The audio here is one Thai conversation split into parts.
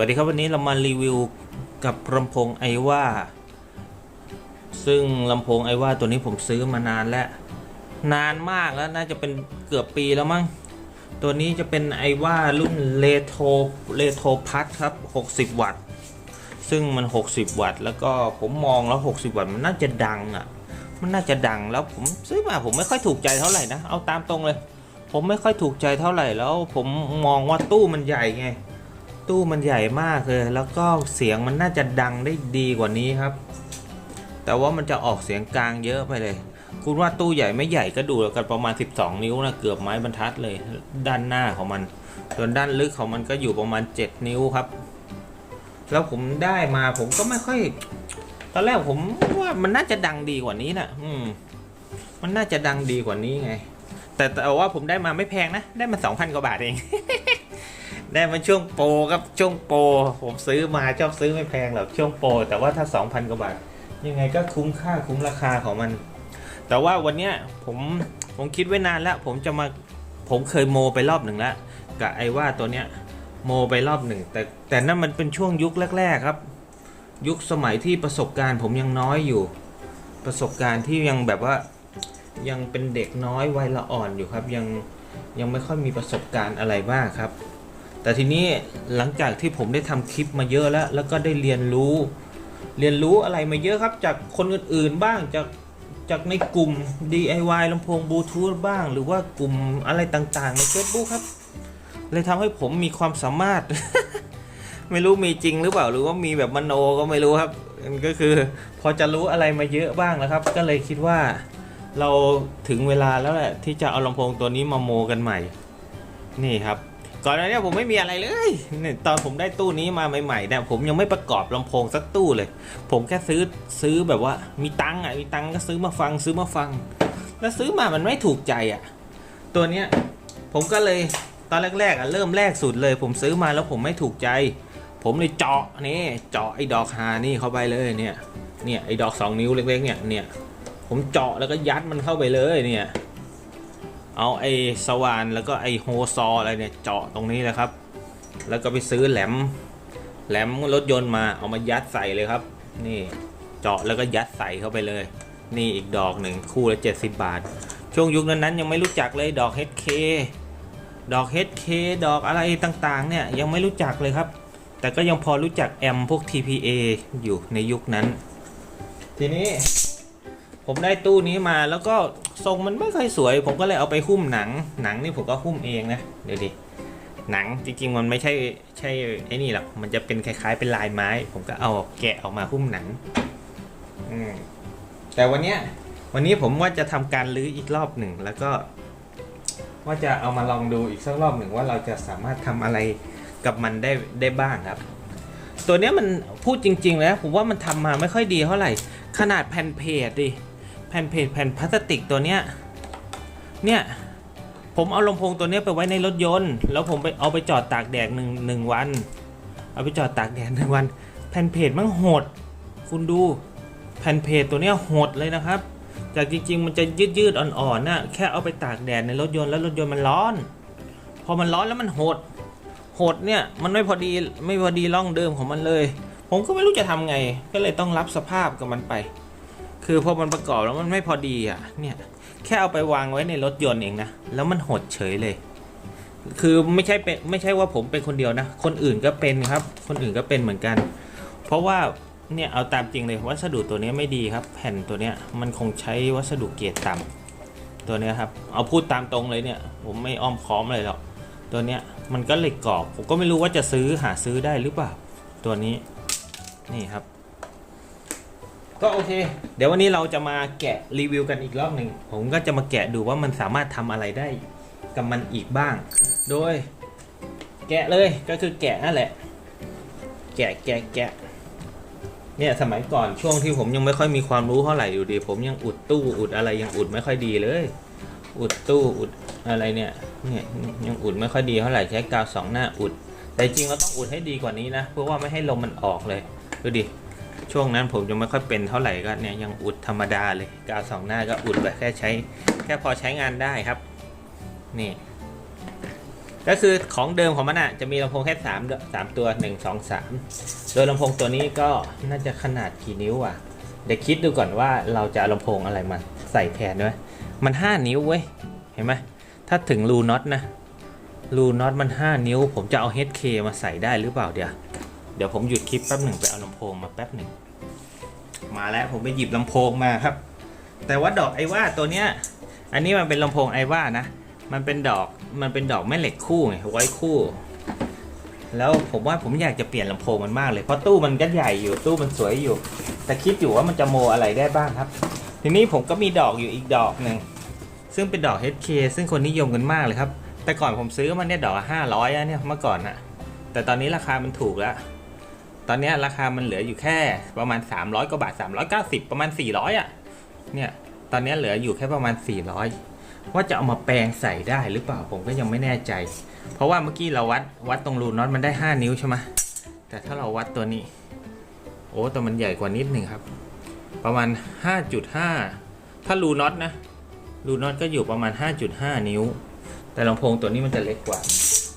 วัสดีครับวันนี้เรามารีวิวกับลำโพงไอว่าซึ่งลำโพงไอว่าตัวนี้ผมซื้อมานานแล้วนานมากแล้วน่าจะเป็นเกือบปีแล้วมั้งตัวนี้จะเป็นไอว่ารุ่นเลโทเลโทพัทครับ 60 วัตต์ ซึ่งมัน 60 วัตต์ แล้วก็ผมมองแล้ว 60 วัตต์มันน่าจะดังอะ มันน่าจะดังแล้วผมซื้อมาผมไม่ค่อยถูกใจเท่าไหร่นะเอาตามตรงเลย ผมไม่ค่อยถูกใจเท่าไหร่แล้วผมมองว่าตู้มันใหญ่ไง ตู้มันใหญ่มากเลย แล้วก็เสียงมันน่าจะดังได้ดีกว่านี้ครับ แต่ว่ามันจะออกเสียงกลางเยอะไปเลย คุณว่าตู้ใหญ่ไม่ใหญ่ก็ดูแล้วกันประมาณ 12 นิ้วนะเกือบไม้บรรทัดเลย ด้านหน้าของมันส่วนด้านลึกของมันก็อยู่ประมาณ 7 นิ้วครับ แล้วผมได้มาผมก็ไม่ค่อย ตอนแรกผมว่ามันน่าจะดังดีกว่านี้นะอืม มันน่าจะดังดีกว่านี้ไง แต่แต่ว่าผมได้มาไม่แพงนะ ได้มา2,000กว่าบาทเอง ได้มาช่วงโปรครับช่วงโปรผมซื้อมาชอบซื้อไม่แพงหรอกช่วงโปรแต่ว่าถ้า 2,000 กว่าบาท ยังไงก็คุ้มค่าคุ้มราคาของมัน แต่ว่าวันเนี้ยผมผมคิดไว้นานแล้ว ผมจะมาผมเคยโมไปรอบหนึ่งแล้วกับไอ้ว่าตัวเนี้ยโมไปรอบหนึ่งแต่แต่นั่นมันเป็นช่วงยุคแรก ๆครับ ยุคสมัยที่ประสบการณ์ผมยังน้อยอยู่ ประสบการณ์ที่ยังแบบว่ายังเป็นเด็กน้อยวัยละอ่อนอยู่ครับ ยังยังไม่ค่อยมีประสบการณ์อะไรมากครับ แต่ทีนี้หลังจากที่ผมได้ทำคลิปมาเยอะแล้ว แล้วก็ได้เรียนรู้ เรียนรู้อะไรมาเยอะครับ จากคนอื่นๆบ้างจากจากในกลุ่ม DIY ลำโพงบลูทูธบ้าง หรือว่ากลุ่มอะไรต่างๆ ใน Facebook ครับ เลยทำให้ผมมีความสามารถ ไม่รู้มีจริงหรือเปล่าหรือว่ามีแบบมโนก็ไม่รู้ครับก็คือ พอจะรู้อะไรมาเยอะบ้างแล้วครับ ก็เลยคิดว่า เราถึงเวลาแล้วแหละที่จะเอาลำโพงตัวนี้มาโมกันใหม่ นี่ครับ ก่อนหน้านี้ผมไม่มีอะไรเลยเนี่ยตอนผมได้ตู้นี้มาใหม่ๆเนี่ยผมยังไม่ประกอบลำโพงสักตู้เลย ผมแค่ซื้อซื้อแบบว่า มีตังค์อะมีตังค์ก็ซื้อมาฟังซื้อมาฟัง แล้วซื้อมามันไม่ถูกใจอะ ตัวเนี้ยผมก็เลยตอนแรกๆอะเริ่มแรกสุดเลย ผมซื้อมาแล้วผมไม่ถูกใจ ผมเลยเจาะนี่เจาะไอ้ดอกฮานี่เข้าไปเลยเนี่ยเนี่ยไอ้ดอกสองนิ้วเล็กๆเนี่ยเนี่ยผมเจาะแล้วก็ยัดมันเข้าไปเลยเนี่ย เอาไอ้สว่านแล้วก็ไอ้โฮซออะไรเนี่ยเจาะตรงนี้เลยครับ แล้วก็ไปซื้อแหลม แหลมรถยนต์มาเอามายัดใส่เลยครับ นี่เจาะแล้วก็ยัดใส่เข้าไปเลย นี่อีกดอกหนึ่งคู่ละ70 บาท ช่วงยุคนั้นๆยังไม่รู้จักเลยดอก HK ดอก HK ดอกอะไรต่างๆ เนี่ยยังไม่รู้จักเลยครับ แต่ก็ยังพอรู้จักแอมพวก TPA อยู่ในยุคนั้น ทีนี้ผมได้ตู้นี้มาแล้วก็ ทรงมันไม่ค่อยสวย ผมก็เลยเอาไปหุ้มหนัง หนังนี่ผมก็หุ้มเองนะเดี๋ยวดิหนังจริงๆมันไม่ใช่ใช่ไอ้นี่หรอกมันจะเป็นคล้ายๆเป็นลายไม้ ผมก็เอาแกะออกมาหุ้มหนังอืมแต่วันเนี้ยวันนี้ผมว่าจะทำการรื้ออีกรอบหนึ่งแล้วก็ว่าจะเอามาลองดูอีกสักรอบหนึ่งว่าเราจะสามารถทำอะไรกับมันได้ได้บ้างครับ ตัวเนี้ยมันพูดจริงๆแล้วผมว่ามันทำมาไม่ค่อยดีเท่าไหร่ ขนาดแผ่นเพจดิ แผ่นเพจแผ่นพลาสติกตัวเนี้ยเนี่ยผมเอาลำโพงตัวเนี้ยไปไว้ในรถยนต์ แล้วผมไปเอาไปจอดตากแดดหนึ่งหนึ่งวัน เอาไปจอดตากแดดหนึ่งวัน แผ่นเพจมันโหด คุณดูแผ่นเพจตัวเนี้ยโหดเลยนะครับ จากจริง ๆ มันจะยืดยืดอ่อนๆน่ะแค่เอาไปตากแดดในรถยนต์แล้วรถยนต์มันร้อน พอมันร้อนแล้วมันโหด โหดเนี่ยมันไม่พอดีไม่พอดีร่องเดิมของมันเลย ผมก็ไม่รู้จะทำไง ก็เลยต้องรับสภาพกับมันไป คือพอมันประกอบแล้วมันไม่พอดีอะ เนี่ย แค่เอาไปวางไว้ในรถยนต์เองนะ แล้วมันหดเฉยเลย คือไม่ใช่เป็นไม่ใช่ว่าผมเป็นคนเดียวนะ คนอื่นก็เป็นครับ คนอื่นก็เป็นเหมือนกัน เพราะว่าเนี่ยเอาตามจริงเลยวัสดุตัวนี้ไม่ดีครับ แผ่นตัวเนี้ยมันคงใช้วัสดุเกรดต่ำตัวเนี้ยครับ เอาพูดตามตรงเลยเนี่ย ผมไม่อ้อมค้อมเลยหรอกตัวเนี้ยมันก็เหล็กกรอบผมก็ไม่รู้ว่าจะซื้อหาซื้อได้หรือเปล่า ตัวนี้นี่ครับ ก็โอเค เดี๋ยววันนี้เราจะมาแกะรีวิวกันอีกรอบหนึ่ง ผมก็จะมาแกะดูว่ามันสามารถทำอะไรได้กับมันอีกบ้าง โดย แกะเลยก็คือแกะนั่นแหละ แกะแกะแกะเนี่ยสมัยก่อนช่วงที่ผมยังไม่ค่อยมีความรู้เท่าไหร่อยู่ดี ผมยังอุดตู้อุดอะไรยังอุดไม่ค่อยดีเลย อุดตู้อุดอะไรเนี่ยเนี่ยยังอุดไม่ค่อยดีเท่าไหร่ใช้กาวสองหน้าอุด แต่จริงเราต้องอุดให้ดีกว่านี้นะเพื่อว่าไม่ให้ลมมันออกเลยดูดิ ช่วงนั้นผมยังไม่ค่อยเป็นเท่าไหร่ก็เนี่ยยังอุดธรรมดาเลยกาวสองหน้าก็อุดแบบแค่ใช้ แค่พอใช้งานได้ครับ นี่ ก็คือของเดิมของมันอะจะมีลำโพงแค่สามสามตัวหนึ่งสองสามโดยลำโพงตัวนี้ก็น่าจะขนาดกี่นิ้วอะ เดี๋ยวคิดดูก่อนว่าเราจะลำโพงอะไรมาใส่แทนด้วยมัน5นิ้วเว้ยเห็นไหมถ้าถึงรูน็อตนะรูน็อตมัน5นิ้ว ผมจะเอา HK มาใส่ได้หรือเปล่าเดี๋ยว เดี๋ยวผมหยุดคลิปแป๊บหนึ่งไปเอาลำโพงมาแป๊บหนึ่งมาแล้วผมไปหยิบลำโพงมาครับ แต่ว่าดอกไอว่าตัวเนี้ยอันนี้มันเป็นลำโพงไอว่านะ มันเป็นดอกมันเป็นดอกแม่เหล็กคู่ไงไว้คู่ แล้วผมว่าผมอยากจะเปลี่ยนลำโพงมันมากเลยเพราะตู้มันก็ใหญ่อยู่ตู้มันสวยอยู่ แต่คิดอยู่ว่ามันจะโมอะไรได้บ้างครับ ทีนี้ผมก็มีดอกอยู่อีกดอกหนึ่งซึ่งเป็นดอก HK ซึ่งคนนิยมกันมากเลยครับ แต่ก่อนผมซื้อมันเนี่ยดอกห้าร้อยอะเนี่ยเมื่อก่อนอะแต่ตอนนี้ราคามันถูกแล้ว ตอนนี้ราคามันเหลืออยู่แค่ประมาณ 300กว่าบาท 390 ประมาณ 400อะเนี่ย ตอนนี้เหลืออยู่แค่ประมาณ 400 ว่าจะเอามาแปลงใส่ได้หรือเปล่าผมก็ยังไม่แน่ใจ เพราะว่าเมื่อกี้เราวัดวัดตรงรูน็อตมันได้ 5 นิ้วใช่ไหมแต่ถ้าเราวัดตัวนี้ โอ้แต่มันใหญ่กว่านิดหนึ่งครับ ประมาณ 5.5 ถ้ารูน็อตนะรูน็อตก็อยู่ประมาณ 5.5 นิ้ว แต่ลำโพงตัวนี้มันจะเล็กกว่า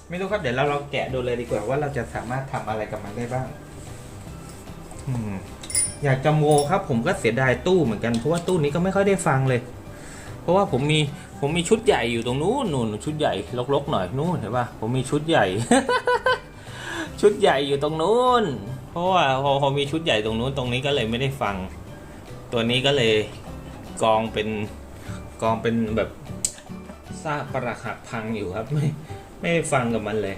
ไม่รู้ครับเดี๋ยวเราลองแกะดูเลยดีกว่าว่าเราจะสามารถทำอะไรกับมันได้บ้าง อยากจะโมครับผมก็เสียดายตู้เหมือนกันเพราะว่าตู้นี้ก็ไม่ค่อยได้ฟังเลย เพราะว่าผมมีผมมีชุดใหญ่อยู่ตรงนู้นนู่นชุดใหญ่ลกๆหน่อยนู่นเห็นปะผมมีชุดใหญ่ ชุดใหญ่อยู่ตรงนู้นเพราะว่าพอพอมีชุดใหญ่ตรงนู้นตรงนี้ก็เลยไม่ได้ฟัง ตัวนี้ก็เลยกองเป็นกองเป็นแบบซาปรักหักพังอยู่ครับไม่ไม่ฟังกับมันเลย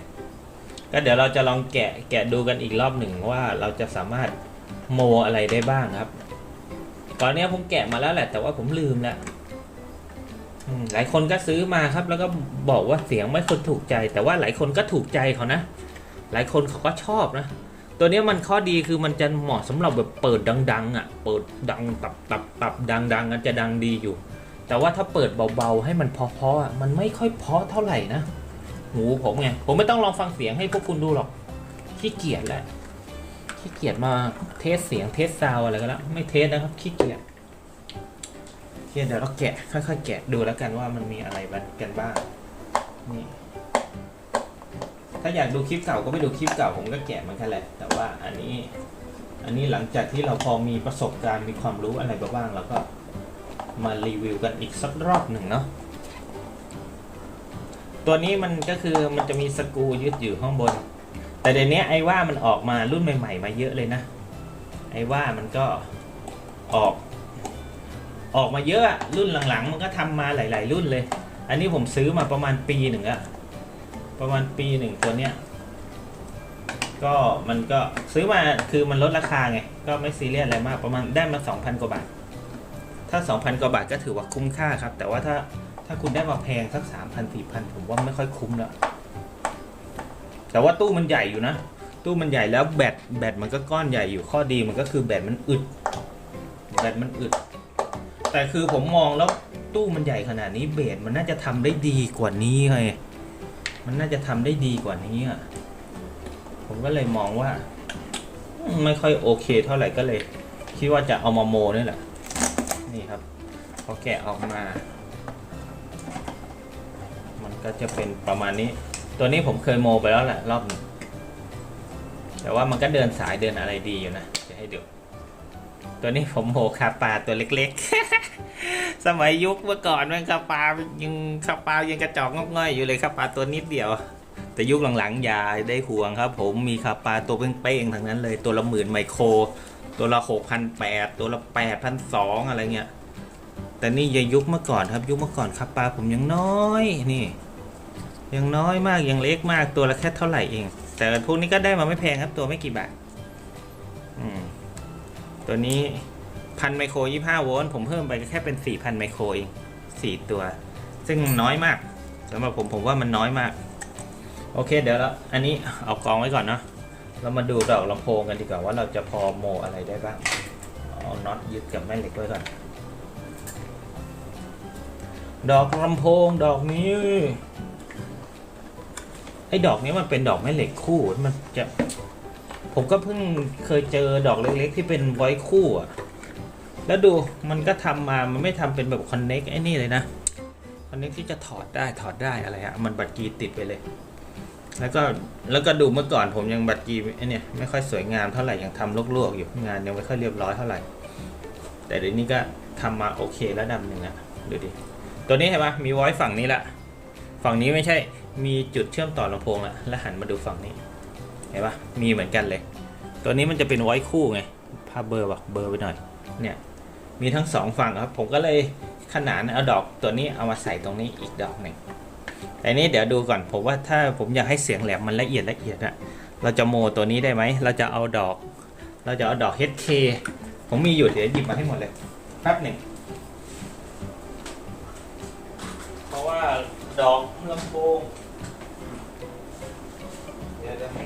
ก็เดี๋ยวเราจะลองแกะแกะดูกันอีกรอบหนึ่งว่าเราจะสามารถ โมอะไรได้บ้างครับ ตอนนี้ผมแกะมาแล้วแหละ แต่ว่าผมลืมแล้วหลายคนก็ซื้อมาครับ แล้วก็บอกว่าเสียงไม่คนถูกใจ แต่ว่าหลายคนก็ถูกใจเขานะ หลายคนเขาก็ชอบนะ ตัวเนี้ยมันข้อดีคือมันจะเหมาะสำหรับแบบเปิดดัง ๆ อะ เปิดดังตับตับตับดังๆกันจะดังดีอยู่ แต่ว่าถ้าเปิดเบาๆให้มันเพราะๆอะมันไม่ค่อยเพราะเท่าไหร่นะหูผมไงผมไม่ต้องลองฟังเสียงให้พวกคุณดูหรอกขี้เกียจแหละ ขี้เกียจมาเทสเสียงเทสซาวอะไรก็แล้ว ไม่เทสนะครับขี้เกียจเคเดี๋ยวเราแกะค่อยๆแกะดูแล้วกันว่ามันมีอะไรกันบ้างนี่ถ้าอยากดูคลิปเก่าก็ไปดูคลิปเก่าผมก็แกะมันแค่แหละ แต่ว่าอันนี้อันนี้หลังจากที่เราพอมีประสบการณ์มีความรู้อะไรบ้างเราก็มารีวิวกันอีกสักรอบหนึ่งเนาะตัวนี้มันก็คือมันจะมีสกูยึดอยู่ข้างบน แต่เดี๋ยวนี้ไอ้ว่ามันออกมารุ่นใหม่ๆ มาเยอะเลยนะ ไอ้ว่ามันก็ออก ออกมาเยอะรุ่นหลังๆ มันก็ทำมาหลาย ๆ รุ่นเลย อันนี้ผมซื้อมาประมาณปีหนึ่งอะประมาณปีหนึ่งตัวเนี้ยก็มันก็ซื้อมาคือมันลดราคาไง ก็ไม่ซีเรียสอะไรมากประมาณได้มา 2,000 กว่าบาท ถ้า 2,000 กว่าบาทก็ถือว่าคุ้มค่าครับ แต่ว่าถ้าถ้าคุณได้มาแพงสัก 3,000 4,000 ผมว่าไม่ค่อยคุ้มแล้ว แต่ว่าตู้มันใหญ่อยู่นะ ตู้มันใหญ่แล้วแบตแบตมันก็ก้อนใหญ่อยู่ข้อดีมันก็คือแบตมันอึดแบตมันอึด แต่คือผมมองแล้วตู้มันใหญ่ขนาดนี้เบสมันน่าจะทำได้ดีกว่านี้ไงมันน่าจะทำได้ดีกว่านี้อะผมก็เลยมองว่า ไม่ค่อยโอเคเท่าไหร่ก็เลย คิดว่าจะเอามาโมนี่แหละ นี่ครับพอแกะออกมา มันก็จะเป็นประมาณนี้ ตัวนี้ผมเคยโมไปแล้วแหละรอบหนึงแต่ว่ามันก็เดินสายเดินอะไรดีอยู่นะจะให้ดู ตัวนี้ผมโหคาปลาตัวเล็กๆ สมัยยุคเมื่อก่อนมันคาปลายังคาปลายังกระจอกงอกง่อยอยู่เลยคาปลาตัวนิดเดียว แต่ยุคหลังๆอย่าได้ห่วงครับ ผมมีคาปลาตัวเป้งๆทั้งนั้นเลยตัวละหมื่นไมโคร ตัวละหกพันแปดตัวละแปดพันสองอะไรเงี้ยแต่นี่อย่ายุคเมื่อก่อนครับยุคเมื่อก่อนคาปลาผมยังน้อยนี่ ยังน้อยมากยังเล็กมากตัวละแค่เท่าไหร่เอง แต่พวกนี้ก็ได้มาไม่แพงครับตัวไม่กี่บาทตัวนี้พันไมโครยี่ห้าโวลต์ผมเพิ่มไปแค่เป็นสี่พันไมโครเองสี่ตัว ซึ่งน้อยมากสำหรับผมผมว่ามันน้อยมาก โอเคเดี๋ยวเราอันนี้เอากองไว้ก่อนเนาะเรามาดูดอกลำโพงกันดีกว่าว่าเราจะพอโมอะไรได้บ้างเอาน็อตยึดกับแม่เหล็กไว้ก่อนดอกลำโพงดอกนี้ ไอ้ดอกนี้มันเป็นดอกแม่เหล็กคู่มันจะผมก็เพิ่งเคยเจอดอกเล็กๆ ที่เป็นไว้คู่อะแล้วดูมันก็ทำมา มันไม่ทำเป็นแบบคอนเน็กไอ้นี่เลยนะ คอนเน็กที่จะถอดได้ถอดได้อะไรอะมันบัตรกีติดไปเลย แล้วก็แล้วก็ดูเมื่อก่อนผมยังบัตรกีไอเนี่ไม่ค่อยสวยงามเท่าไหร่ยังทำลวกๆอยู่งานยังไม่ค่อยเรียบร้อยเท่าไหร่ แต่เดี๋ยวนี้ก็ทำมาโอเคระดับหนึ่งอะดูดิ ตัวนี้เห็นปะมีไว้ฝั่งนี้ละ ฝั่งนี้ไม่ใช่มีจุดเชื่อมต่อลำโพงอะแล้วหันมาดูฝั่งนี้เห็นปะมีเหมือนกันเลย ตัวนี้มันจะเป็นไว้คู่ไงภาพเบอร์ปะเบอร์ไปหน่อยเนี่ยมีทั้งสองฝั่งครับผมก็เลยขนานเอาดอกตัวนี้เอามาใส่ตรงนี้อีกดอกหนึ่งแต่นี้เดี๋ยวดูก่อนผมว่าถ้าผมอยากให้เสียงแหลมมันละเอียดละเอียดอะเราจะโมตัวนี้ได้ไหมเราจะเอาดอก เราจะเอาดอก HK ผมมีอยู่เดี๋ยวหยิบมาให้หมดเลยแป๊บหนึ่งเพราะว่า ดอกลำโพงเดี๋ยวจะให้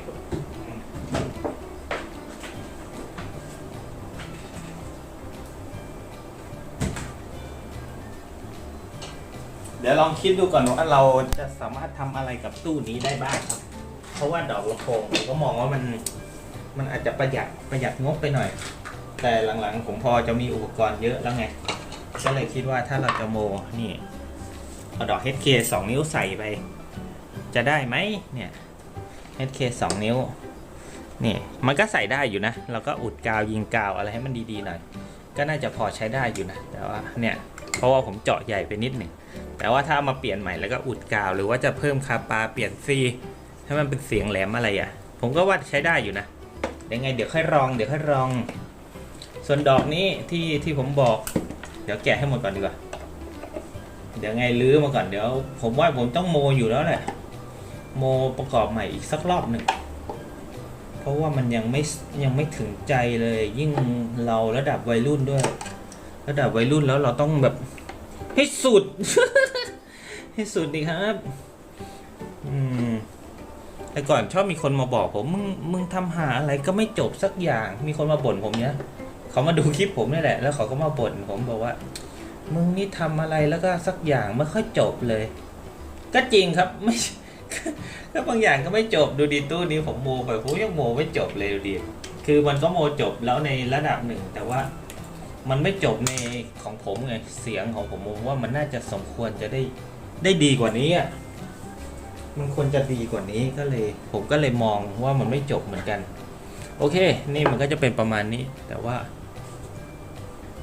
เดี๋ยวลองคิดดูก่อนว่าเราจะสามารถทำอะไรกับตู้นี้ได้บ้างครับ เพราะว่าดอกลำโพงผมก็มองว่ามันมันอาจจะประหยัดประหยัดงบไปหน่อย แต่หลังๆผมพอจะมีอุปกรณ์เยอะแล้วไง ก็เลยคิดว่าถ้าเราจะโมนี่ เอาดอก HK 2 นิ้วใส่ไป จะได้ไหมเนี่ย HK 2 นิ้วนี่มันก็ใส่ได้อยู่นะ เราก็อุดกาวยิงกาวอะไรให้มันดีๆหน่อย ก็น่าจะพอใช้ได้อยู่นะ แต่ว่าเนี่ยเพราะว่าผมเจาะใหญ่ไปนิดหนึ่ง แต่ว่าถ้ามาเปลี่ยนใหม่แล้วก็อุดกาว หรือว่าจะเพิ่มคาปาเปลี่ยนซีให้มันเป็นเสียงแหลมอะไรอะ ผมก็ว่าใช้ได้อยู่นะเดี๋ยวไงเดี๋ยวค่อยลองเดี๋ยวค่อยลอง ส่วนดอกนี้ที่ที่ผมบอก เดี๋ยวแกะให้หมดก่อนดีกว่า เดี๋ยวไงลื้อมาก่อนเดี๋ยว ผมว่าผมต้องโมอยู่แล้วแหละโมประกอบใหม่อีกสักรอบหนึ่งเพราะว่ามันยังไม่ยังไม่ถึงใจเลย ยิ่งเราระดับวัยรุ่นด้วย ระดับวัยรุ่นแล้วเราต้องแบบให้สุดให้สุดดีครับอืมแต่ก่อนชอบมีคนมาบอกผมมึงมึงทำหาอะไรก็ไม่จบสักอย่าง มีคนมาบ่นผมเนี้ยเขามาดูคลิปผมนี่แหละ แล้วเขาก็มาบ่นผมบอกว่า มึงนี่ทำอะไรแล้วก็สักอย่างไม่ค่อยจบเลย ก็จริงครับไม่ก็บางอย่างก็ไม่จบดูดีตู้นี้ผมโมไปผมยังโมไม่จบเลยดูดีคือมันก็โมจบแล้วในระดับหนึ่ง แต่ว่ามันไม่จบในของผมไงเสียงของผมมว่ามันน่าจะสมควรจะได้ได้ดีกว่านี้อะมันควรจะดีกว่านี้ก็เลย ผมก็เลยมองว่ามันไม่จบเหมือนกัน โอเค นี่มันก็จะเป็นประมาณนี้ แต่ว่า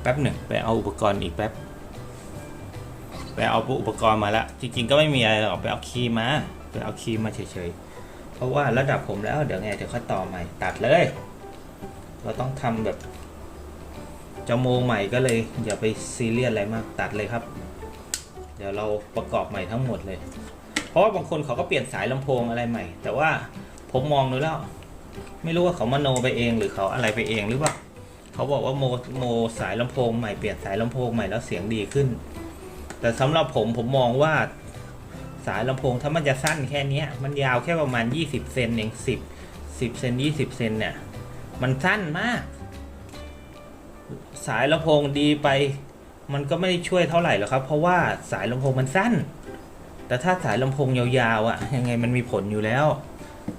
แป๊บหนึ่งไปเอาอุปกรณ์อีกแป๊บ ไปเอาอุปกรณ์มาแล้วจริงๆก็ไม่มีอะไรหรอกไปเอาคีย์มาไปเอาคีย์มาเฉยๆเพราะว่าระดับผมแล้วเดี๋ยวไงเดี๋ยวค่อยต่อใหม่ตัดเลย เราต้องทำแบบจะโมใหม่ก็เลยอย่าไปซีเรียสอะไรมากตัดเลยครับ เดี๋ยวเราประกอบใหม่ทั้งหมดเลย เพราะว่าบางคนเขาก็เปลี่ยนสายลำโพงอะไรใหม่ แต่ว่าผมมองดูแล้ว ไม่รู้ว่าเขามโนไปเองหรือเขาอะไรไปเองหรือเปล่าเขาบอกว่าโมโมสายลำโพงใหม่เปลี่ยนสายลำโพงใหม่แล้วเสียงดีขึ้น แต่สำหรับผมผมมองว่าสายลำโพงถ้ามันจะสั้นแค่เนี้ยมันยาวแค่ประมาณ 20 เซนเอง10 10เซน20 เซนเนี่ย มันสั้นมาก สายลำโพงดีไป มันก็ไม่ได้ช่วยเท่าไหร่หรอกครับ เพราะว่าสายลำโพงมันสั้น แต่ถ้าสายลำโพงยาวๆอะ่ะ ยังไงมันมีผลอยู่แล้ว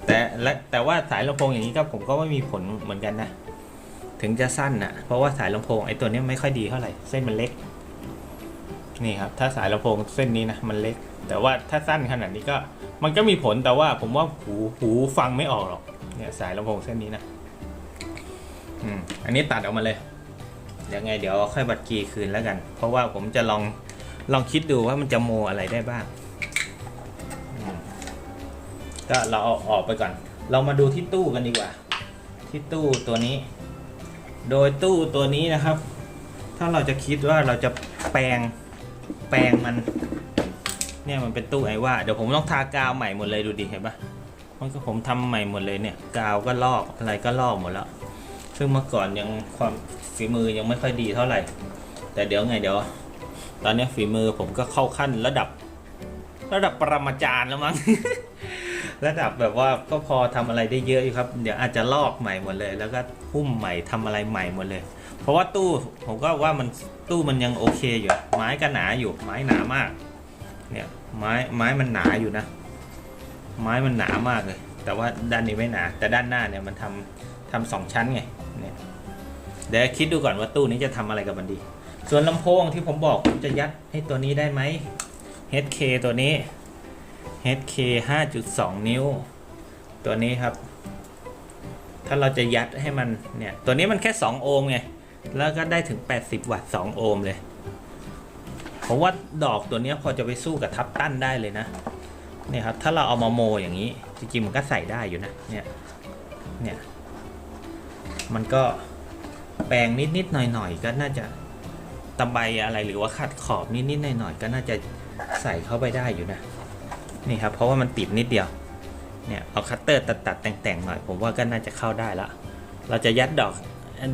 แต่และแต่ว่าสายลำโพงอย่างนี้ก็ผมก็ไม่มีผลเหมือนกันนะ ถึงจะสั้นนะเพราะว่าสายลำโพงไอ้ตัวนี้ไม่ค่อยดีเท่าไหร่ เส้นมันเล็ก นี่ครับ ถ้าสายลำโพงเส้นนี้นะมันเล็ก แต่ว่าถ้าสั้นขนาดนี้ก็มันก็มีผลแต่ว่าผมว่าหูหูฟังไม่ออกหรอกเนี่ยสายลำโพงเส้นนี้นะอืมอันนี้ตัดออกมาเลยเดี๋ยวไงเดี๋ยวค่อยบัตรกีคืนแล้วกัน เพราะว่าผมจะลองลองคิดดูว่ามันจะโมอะไรได้บ้างก็เราเอาออกไปก่อน เรามาดูที่ตู้กันดีกว่า ที่ตู้ตัวนี้ โดยตู้ตัวนี้นะครับ ถ้าเราจะคิดว่าเราจะแปลง แปลงมัน เนี่ยมันเป็นตู้ไอว่าเดี๋ยวผมต้องทากาวใหม่หมดเลยดูดิเห็นปะมันก็ผมทำใหม่หมดเลยเนี่ยกาวก็ลอกอะไรก็ลอกหมดแล้ว ซึ่งเมื่อก่อนยังความฝีมือยังไม่ค่อยดีเท่าไหร่ แต่เดี๋ยวไงเดี๋ยว ตอนนี้ฝีมือผมก็เข้าขั้นระดับ ระดับปรมาจารย์แล้วมั้งระดับแบบว่าก็พอทำอะไรได้เยอะอยู่ครับ เดี๋ยวอาจจะลอกใหม่หมดเลย แล้วก็หุ้มใหม่ทำอะไรใหม่หมดเลย เพราะว่าตู้ผมก็ว่ามันตู้มันยังโอเคอยู่ ไม้ก็หนาอยู่ ไม้หนามาก เนี่ยไม้ไม้มันหนาอยู่นะ ไม้มันหนามากเลย แต่ว่าด้านนี้ไม่หนา แต่ด้านหน้าเนี่ยมันทำทำสองชั้นไง เนี่ย เดี๋ยวคิดดูก่อนว่าตู้นี้จะทำอะไรกับมันดี ส่วนลำโพงที่ผมบอกผมจะยัดให้ตัวนี้ได้ไหม HK ตัวนี้ HK 5.2 นิ้ว ตัวนี้ครับ ถ้าเราจะยัดให้มันเนี่ย ตัวนี้มันแค่ 2 โอห์มไง แล้วก็ได้ถึง 80 วัตต์ 2 โอห์มเลย ผมว่าดอกตัวนี้พอจะไปสู้กับทับตั้นได้เลยนะเนี่ยครับถ้าเราเอามาโมอย่างนี้ จริงๆมันก็ใส่ได้อยู่นะเนี่ยเนี่ยมันก็แปลงนิดๆหน่อยๆก็น่าจะตะไบอะไรหรือว่าขัดขอบนิดๆหน่อยๆก็น่าจะใส่เข้าไปได้อยู่นะนี่ครับเพราะว่ามันติดนิดเดียวเนี่ยเอาคัตเตอร์ตัดๆแต่งๆหน่อย ผมว่าก็น่าจะเข้าได้ละเราจะยัดดอก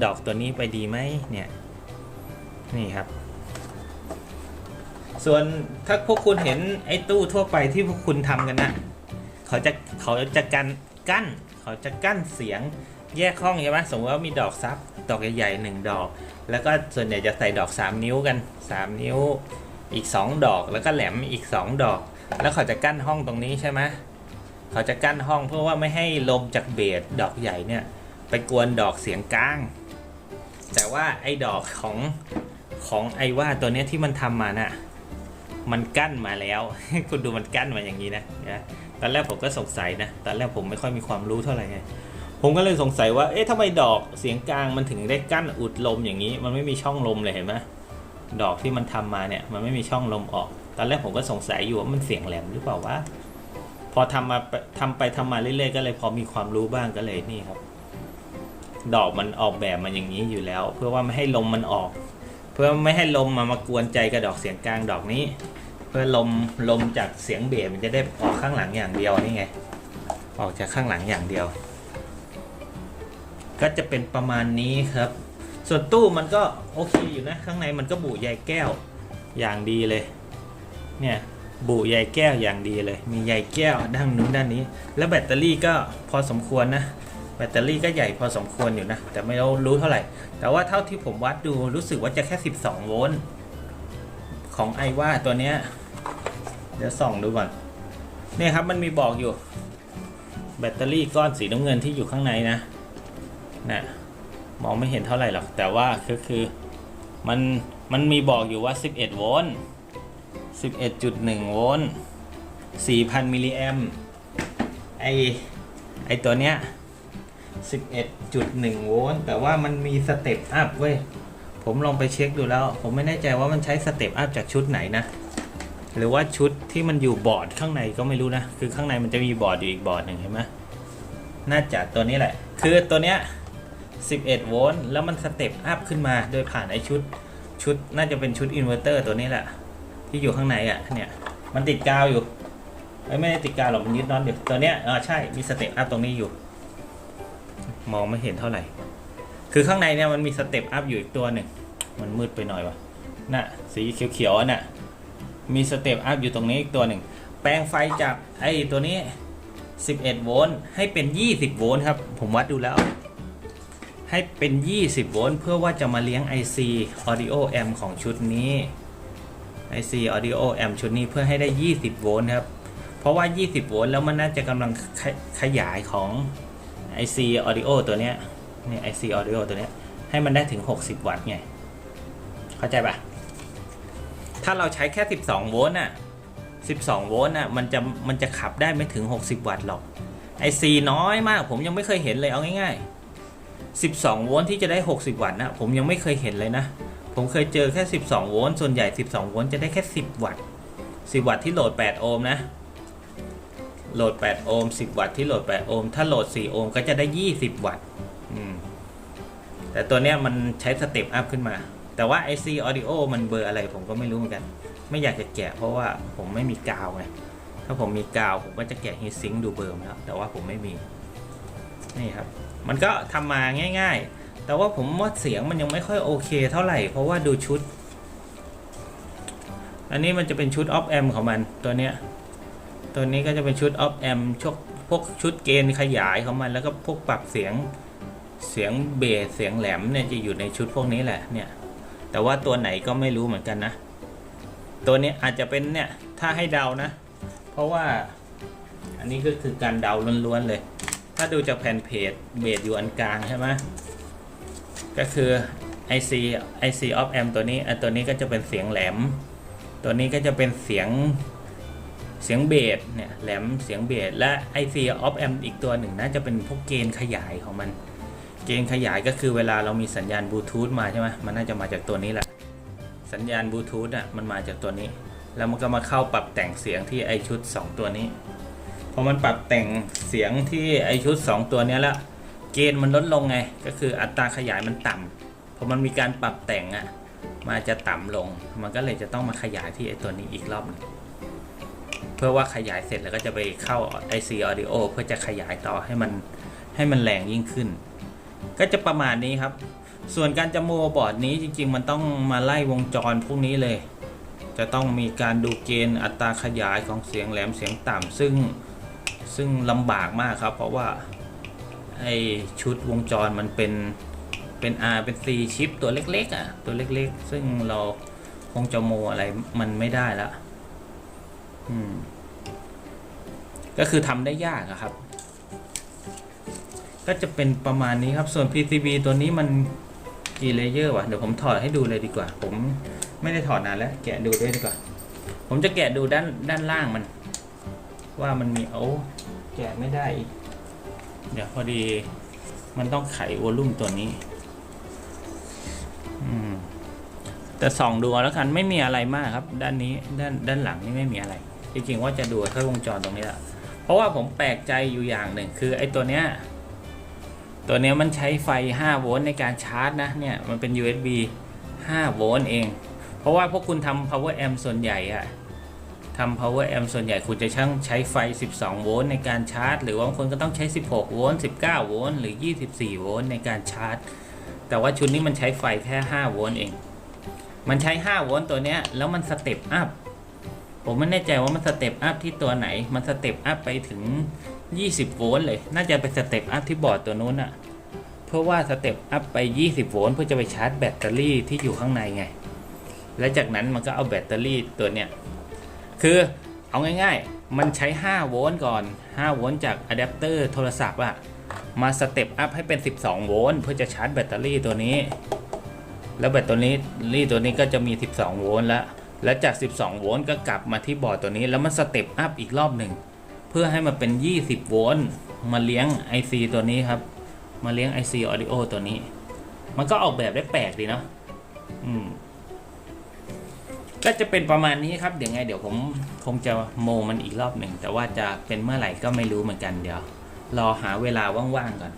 ดอกตัวนี้ไปดีไหมเนี่ยนี่ครับ ส่วนถ้าพวกคุณเห็นไอ้ตู้ทั่วไปที่พวกคุณทำกันนะเขาจะเขาจะกันกั้น เขาจะกั้นเสียงแยกห้องใช่ไหมสมมติว่ามีดอกซับดอกใหญ่ๆหนึ่งดอก แล้วก็ส่วนใหญ่จะใส่ดอก 3 นิ้วกัน 3 นิ้วอีก 2 ดอกแล้วก็แหลมอีก 2 ดอก แล้วเขาจะกั้นห้องตรงนี้ใช่ไหมเขาจะกั้นห้องเพื่อว่าไม่ให้ลมจากเบสดอกใหญ่เนี่ย ไปกวนดอกเสียงกลาง แต่ว่าไอ้ดอกของของไอ้ว่าตัวเนี้ยที่มันทำมาน่ะมันกั้นมาแล้ว คุณดูมันกั้นมาอย่างนี้นะนะตอนแรกผมก็สงสัยนะตอนแรกผมไม่ค่อยมีความรู้เท่าไหร่ไงผมก็เลยสงสัยว่าเอ๊ะทำไมดอกเสียงกลางมันถึงได้กั้นอุดลมอย่างนี้ มันไม่มีช่องลมเลยเห็นไหมดอกที่มันทำมาเนี่ยมันไม่มีช่องลมออก ตอนแรกผมก็สงสัยอยู่ว่ามันเสียงแหลมหรือเปล่าวะพอทำมาทำไปทำมาเรื่อยๆก็เลยพอมีความรู้บ้างก็เลยนี่ครับ ดอกมันออกแบบมาอย่างนี้อยู่แล้ว เพื่อว่าไม่ให้ลมมันออก เพื่อไม่ให้ลมมามากวนใจกับดอกเสียงกลางดอกนี้ เพื่อลมลมจากเสียงเบสมันจะได้ออกข้างหลังอย่างเดียวนี่ไงออกจากข้างหลังอย่างเดียว ก็จะเป็นประมาณนี้ครับ ส่วนตู้มันก็โอเคอยู่นะ ข้างในมันก็บุใยแก้วอย่างดีเลย เนี่ยบุใยแก้วอย่างดีเลย มีใยแก้วด้านนู้นด้านนี้ แล้วแบตเตอรี่ก็พอสมควรนะ แบตเตอรี่ก็ใหญ่พอสมควรอยู่นะ แต่ไม่รู้รู้เท่าไหร่ แต่ว่าเท่าที่ผมวัดดูรู้สึกว่าจะแค่ 12 โวลต์ของไอว่าตัวเนี้ย เดี๋ยวส่องดูก่อน เนี่ยครับมันมีบอกอยู่ แบตเตอรี่ก้อนสีน้ำเงินที่อยู่ข้างในนะนะมองไม่เห็นเท่าไหร่หรอก แต่ว่าก็คือมันมันมีบอกอยู่ว่า 11 โวลต์ 11.1 โวลต์ 4,000 มิลลิแอมไอไอตัวเนี้ย 11.1 โวลต์แต่ว่ามันมีสเต็ปอัพเว้ย ผมลองไปเช็คดูแล้ว ผมไม่แน่ใจว่ามันใช้สเต็ปอัพจากชุดไหนนะ หรือว่าชุดที่มันอยู่บอร์ดข้างในก็ไม่รู้นะ คือข้างในมันจะมีบอร์ดอยู่อีกบอร์ดหนึ่งเห็นไหมน่าจะตัวนี้แหละ คือตัวเนี้ย 11 โวลต์แล้วมันสเต็ปอัพขึ้นมา โดยผ่านไอชุดชุดน่าจะเป็นชุดอินเวอร์เตอร์ตัวนี้แหละ ที่อยู่ข้างในอะเนี่ยมันติดกาวอยู่ไม่ได้ติดกาวหรอกมันยึดน็อตอยู่ตัวเนี้ยอ่าใช่มีสเต็ปอัพตรงนี้อยู่ มองไม่เห็นเท่าไหร่ คือข้างในเนี่ยมันมีสเต็ปอัพอยู่อีกตัวหนึ่ง มันมืดไปหน่อยวะน่ะสีเขียวๆน่ะ มีสเต็ปอัพอยู่ตรงนี้อีกตัวหนึ่ง แปลงไฟจากไอ้ตัวนี้ 11 โวลต์ให้เป็น 20 โวลต์ครับ ผมวัดดูแล้ว ให้เป็น 20 โวลต์เพื่อว่าจะมาเลี้ยง IC Audio M ของชุดนี้ IC Audio M ชุดนี้เพื่อให้ได้ 20 โวลต์ครับ เพราะว่า 20 โวลต์แล้วมันน่าจะกำลังขขยายของ IC Audio ตัวเนี้ยนี่ IC Audio ตัวเนี้ยให้มันได้ถึง 60 วัตต์ไง เข้าใจปะถ้าเราใช้แค่ 12 โวลต์น่ะ 12 โวลต์น่ะมันจะมันจะขับได้ไม่ถึง 60 วัตต์หรอกไอซีน้อยมาก ผมยังไม่เคยเห็นเลยเอาง่ายๆ 12 โวลต์ที่จะได้ 60 วัตต์นะผมยังไม่เคยเห็นเลยนะ ผมเคยเจอแค่ 12 โวลต์ส่วนใหญ่ 12 โวลต์จะได้แค่ 10 วัตต์ 10 วัตต์ที่โหลด 8 โอห์มนะ โหลด 8 โอห์ม 10 วัตต์ที่โหลด 8 โอห์ม ถ้าโหลด 4 โอห์มก็จะได้ 20 วัตต์แต่ตัวเนี้ยมันใช้สเต็ปอัพขึ้นมา แต่ว่า IC Audio มันเบอร์อะไรผมก็ไม่รู้เหมือนกัน ไม่อยากจะแกะเพราะว่าผมไม่มีกาวไง ถ้าผมมีกาวผมก็จะแกะฮีซิงค์ดูเบอร์มันแล้ว แต่ว่าผมไม่มี นี่ครับ มันก็ทำมาง่าย ๆ แต่ว่าผมว่าเสียงมันยังไม่ค่อยโอเค เท่าไหร่ เพราะว่าดูชุด อันนี้มันจะเป็นชุดออฟแอมของมันตัวเนี้ย ตัวนี้ก็จะเป็นชุดออฟแอมชกพวกชุดเกณฑ์ขยายของมันแล้วก็พวกปรับเสียงเสียงเบสเสียงแหลมเนี่ยจะอยู่ในชุดพวกนี้แหละเนี่ยแต่ว่าตัวไหนก็ไม่รู้เหมือนกันนะ ตัวนี้อาจจะเป็นเนี่ยถ้าให้เดานะ เพราะว่าอันนี้ก็คือการเดาล้วนๆเลย ถ้าดูจากแผ่นเพจเบสอยู่อันกลางใช่ไหมก็คือ IC IC of M ตัวนี้อันตัวนี้ก็จะเป็นเสียงแหลม ตัวนี้ก็จะเป็นเสียง เสียงเบสเนี่ยแหลมเสียงเบสและ IC of amp อีกตัวหนึ่งน่าจะเป็นพวกเกณฑ์ขยายของมัน เกณฑ์ขยายก็คือเวลาเรามีสัญญาณบลูทูธมาใช่ไหมมันน่าจะมาจากตัวนี้แหละ สัญญาณบลูทูธอะมันมาจากตัวนี้ แล้วมันก็มาเข้าปรับแต่งเสียงที่ไอชุด 2 ตัวนี้พอมันปรับแต่งเสียงที่ไอชุด 2 ตัวนี้แล้วเกณฑ์มันลดลงไง ก็คืออัตราขยายมันต่ำพอมันมีการปรับแต่งอะมันจะต่ำลง มันก็เลยจะต้องมาขยายที่ไอตัวนี้อีกรอบหนึง พื่อว่าขยายเสร็จแล้วก็จะไปเข้า IC Audio เพื่อจะขยายต่อให้มันให้มันแรงยิ่งขึ้น ก็จะประมาณนี้ครับ ส่วนการจะโมบอร์ดนี้จริง ๆ มันต้องมาไล่วงจรพวกนี้เลย จะต้องมีการดูเกณฑ์อัตราขยายของเสียงแหลมเสียงต่ำซึ่งซึ่งลำบากมากครับ เพราะว่าไอชุดวงจรมันเป็นเป็น R เป็น C ชิปตัวเล็กๆอะตัวเล็กๆ ซึ่งเราคงจะโมอะไรมันไม่ได้ละ ก็คือทำได้ยากครับ ก็จะเป็นประมาณนี้ครับ ส่วน PCB ตัวนี้มันกี่เลเยอร์วะ เดี๋ยวผมถอดให้ดูเลยดีกว่า ผมไม่ได้ถอดนานแล้ว แกะดูด้วยดีกว่า ผมจะแกะดูด้านด้านล่างมัน ว่ามันมีโอ้แกะไม่ได้อีก เดี๋ยวพอดีมันต้องไขวอลลุ่มตัวนี้อืมแต่ส่องดูแล้วกันไม่มีอะไรมากครับ ด้านนี้ด้านด้านหลังนี่ไม่มีอะไร จริงๆว่าจะดูแค่วงจรตรงนี้แหละเพราะว่าผมแปลกใจอยู่อย่างหนึ่งคือไอ้ตัวเนี้ยตัวเนี้ยมันใช้ไฟ 5 โวลต์ในการชาร์จนะเนี่ยมันเป็น USB 5 โวลต์เอง เพราะว่าพวกคุณทำ power amp ส่วนใหญ่อะทำ power amp ส่วนใหญ่คุณจะช่างใช้ไฟ 12 โวลต์ในการชาร์จ หรือว่าบางคนก็ต้องใช้ 16 โวลต์ 19 โวลต์ หรือ 24 โวลต์ในการชาร์จ แต่ว่าชุดนี้มันใช้ไฟแค่ 5 โวลต์เอง มันใช้ 5 โวลต์ตัวเนี้ยแล้วมันสเต็ปอัพ ผมไม่แน่ใจว่ามันสเต็ปอัพที่ตัวไหน มันสเต็ปอัพไปถึง 20 โวลต์เลย น่าจะเป็นสเต็ปอัพที่บอร์ดตัวนู้นอะเพื่อว่าสเต็ปอัพไป 20 โวลต์เพื่อจะไปชาร์จแบตเตอรี่ที่อยู่ข้างในไง และจากนั้นมันก็เอาแบตเตอรี่ตัวเนี้ย คือเอาง่ายๆ มันใช้ 5 โวลต์ก่อน 5 โวลต์จากอะแดปเตอร์โทรศัพท์อะมาสเต็ปอัพให้เป็น 12 โวลต์เพื่อจะชาร์จแบตเตอรี่ตัวนี้ แล้วแบตตัวนี้รี่ตัวนี้ก็จะมี 12 โวลต์แล้ว แล้วจาก 12 โวลต์ก็กลับมาที่บอร์ดตัวนี้แล้วมันสเต็ปอัพอีกรอบหนึ่งเพื่อให้มันเป็น 20 โวลต์มาเลี้ยง IC ตัวนี้ครับ มาเลี้ยง IC Audio ตัวนี้ มันก็ออกแบบได้แปลกดีเนาะอืมก็จะเป็นประมาณนี้ครับ เดี๋ยวไง เดี๋ยวผมคงจะโมมันอีกรอบหนึ่ง แต่ว่าจะเป็นเมื่อไหร่ก็ไม่รู้เหมือนกันเดี๋ยว รอหาเวลาว่างๆก่อน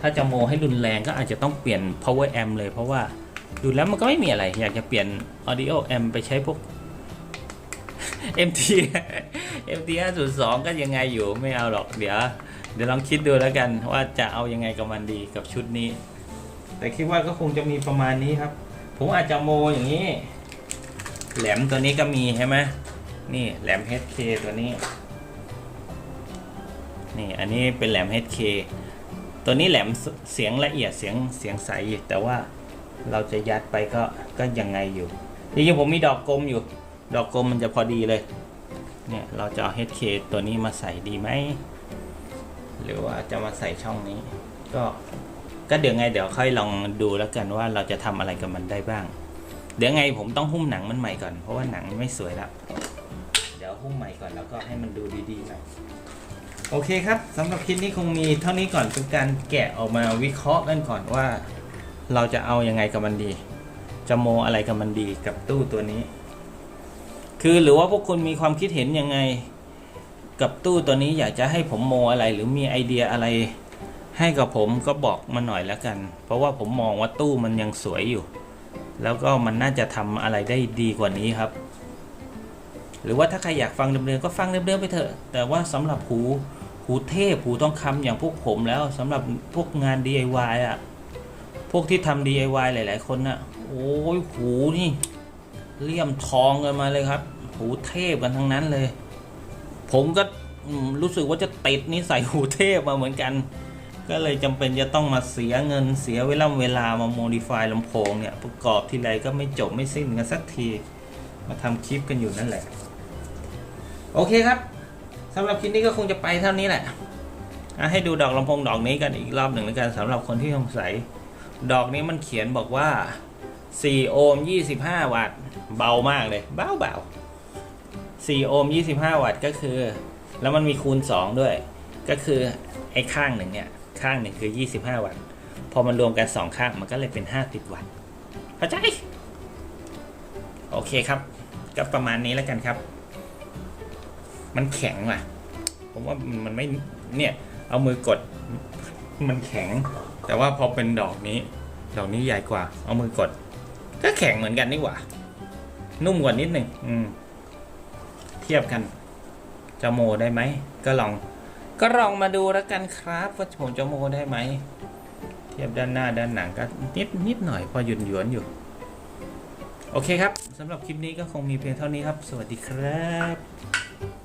ถ้าจะโมให้รุนแรงก็อาจจะต้องเปลี่ยน power amp เลยเพราะว่า ดูแล้วมันก็ไม่มีอะไร อยากจะเปลี่ยน audio amp ไปใช้พวก MT MT 502ก็ยังไงอยู่ไม่เอาหรอกเดี๋ยว เดี๋ยวลองคิดดูแล้วกันว่าจะเอายังไงกับมันดีกับชุดนี้ แต่คิดว่าก็คงจะมีประมาณนี้ครับ ผมอาจจะโมอย่างนี้ แหลมตัวนี้ก็มีใช่ไหมนี่แหลม HK ตัวนี้ นี่อันนี้เป็นแหลม HK ตัวนี้แหลมเสียงละเอียดเสียงเสียงใสแต่ว่า เราจะยัดไปก็ก็ยังไงอยู่จริงๆผมมีดอกกลมอยู่ ดอกกลมมันจะพอดีเลย เนี่ยเราจะเอา HK ตัวนี้มาใส่ดีไหม หรือว่าจะมาใส่ช่องนี้ ก็ก็เดี๋ยวไงเดี๋ยวค่อยลองดูแล้วกันว่าเราจะทำอะไรกับมันได้บ้าง เดี๋ยวไงผมต้องหุ้มหนังมันใหม่ก่อนเพราะว่าหนังมันไม่สวยแล้วเดี๋ยวหุ้มใหม่ก่อนแล้วก็ให้มันดูดีๆหน่อยโอเคครับสำหรับคลิปนี้คงมีเท่านี้ก่อนเป็นการแกะออกมาวิเคราะห์กันก่อนว่า เราจะเอายังไงกับมันดี จะโมอะไรกับมันดีกับตู้ตัวนี้ คือหรือว่าพวกคุณมีความคิดเห็นยังไง กับตู้ตัวนี้อยากจะให้ผมโมอะไรหรือมีไอเดียอะไร ให้กับผมก็บอกมาหน่อยแล้วกัน เพราะว่าผมมองว่าตู้มันยังสวยอยู่ แล้วก็มันน่าจะทำอะไรได้ดีกว่านี้ครับ หรือว่าถ้าใครอยากฟังเดิมๆก็ฟังเดิมๆไปเถอะ แต่ว่าสำหรับหูหูเทพหูต้องคำอย่างพวกผมแล้วสำหรับพวกงาน DIY อะ พวกที่ทำ DIY หลาย ๆ คนน่ะโอ้ยหูนี่เลี่ยมทองกันมาเลยครับ หูเทพกันทั้งนั้นเลย ผมก็รู้สึกว่าจะติดนิสัยหูเทพมาเหมือนกัน ก็เลยจำเป็นจะต้องมาเสียเงินเสียเวลาเวลามาโมดิฟายลำโพงเนี่ย ประกอบทีไรก็ไม่จบไม่สิ้นกันสักที มาทำคลิปกันอยู่นั่นแหละ โอเคครับสำหรับคลิปนี้ก็คงจะไปเท่านี้แหละอะให้ดูดอกลำโพงดอกนี้กันอีกรอบหนึ่งแล้วกันสำหรับคนที่สงสัย ดอกนี้มันเขียนบอกว่า 4 โอห์ม 25 วัตต์ เบามากเลย เบาเบา4โอห์ม 25 วัตต์ก็คือ แล้วมันมีคูณ 2 ด้วย ก็คือ ไอ้ข้างหนึ่งเนี่ย ข้างหนึ่งคือ 25 วัตต์ พอมันรวมกัน 2 ข้างมันก็เลยเป็น 50 วัตต์ เข้าใจ โอเคครับ ก็ประมาณนี้แล้วกันครับ มันแข็งว่ะ ผมว่ามันไม่ เนี่ย เอามือกด มันแข็ง แต่ว่าพอเป็นดอกนี้ ดอกนี้ใหญ่กว่า เอามือกด ก็แข็งเหมือนกันนี่หว่า นุ่มกว่านิดหนึ่งอืม เทียบกัน จะโมได้ไหม ก็ลอง ก็ลองมาดูแล้วกันครับว่าผมจะโมได้ไหม เทียบด้านหน้าด้านหลังก็นิดนิดหน่อยพอหยุนหยวนอยู่ โอเคครับสำหรับคลิปนี้ก็คงมีเพียงเท่านี้ครับ สวัสดีครับ